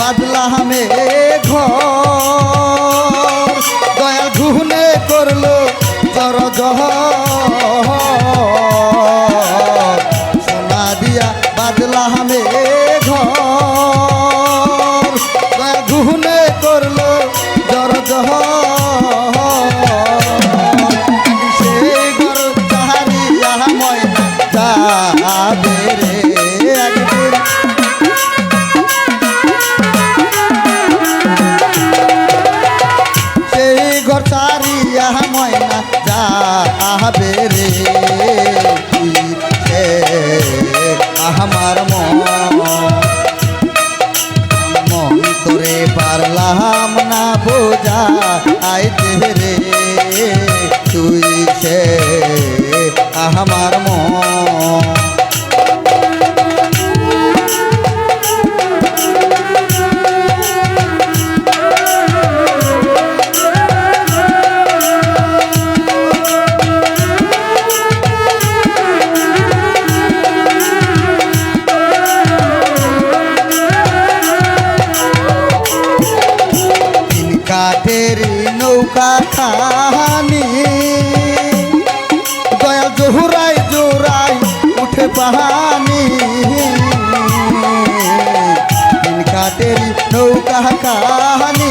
বাদলামে ঘর। দয়াল ঘুনে করল জর সোনা যাবে রে মন মন তোরে পারলাম না বোঝা। নৌকা খানি দয়াল জোহরাই জোরাই উঠে পাহানি। কাঠের নৌকা কাহানি।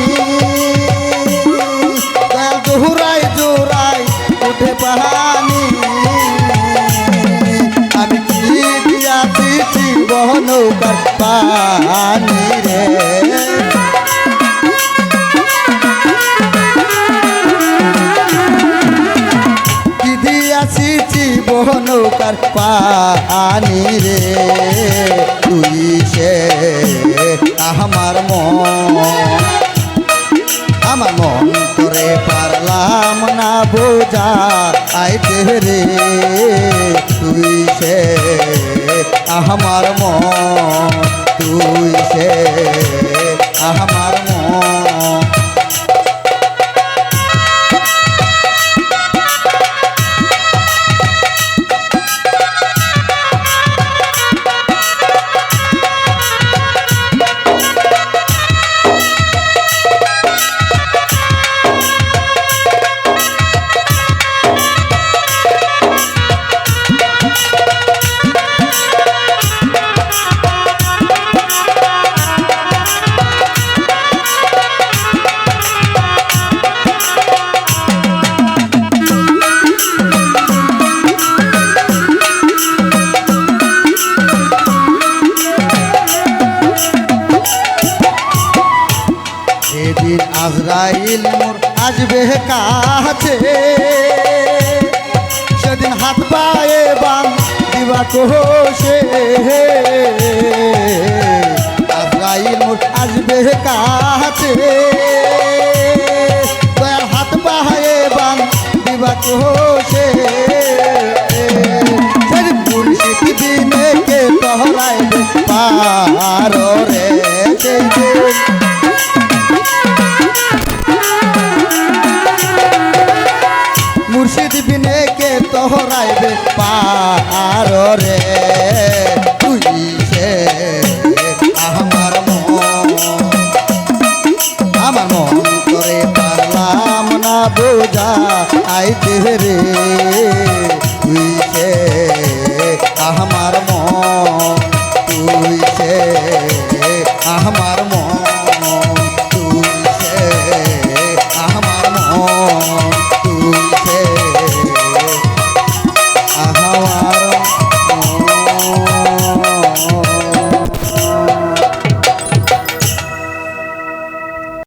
দয়াল জোহরাই জোরাই উঠে পাহানি। আমি কি দিয়াছি জীবন নৌকার পানি রে? জীবনকার পানি রে, তুই সে আমার মন। আমার মন করে পারলাম না বোঝা আইতে রে তুই সে আমার মন। আজরাইল মোর আসবে কাছে। সেদিন হাত পায়ে বান দিবা কোষে। ইসরাইল মোর আসবে কাছে। হাত পায়ে বান দিবা কোষে। হইবে পার তুই সে আমার মন আমার মন করে পারলাম না বোঝা আইতে রে তুই সে আমার মন, তুই সে আমার Oh.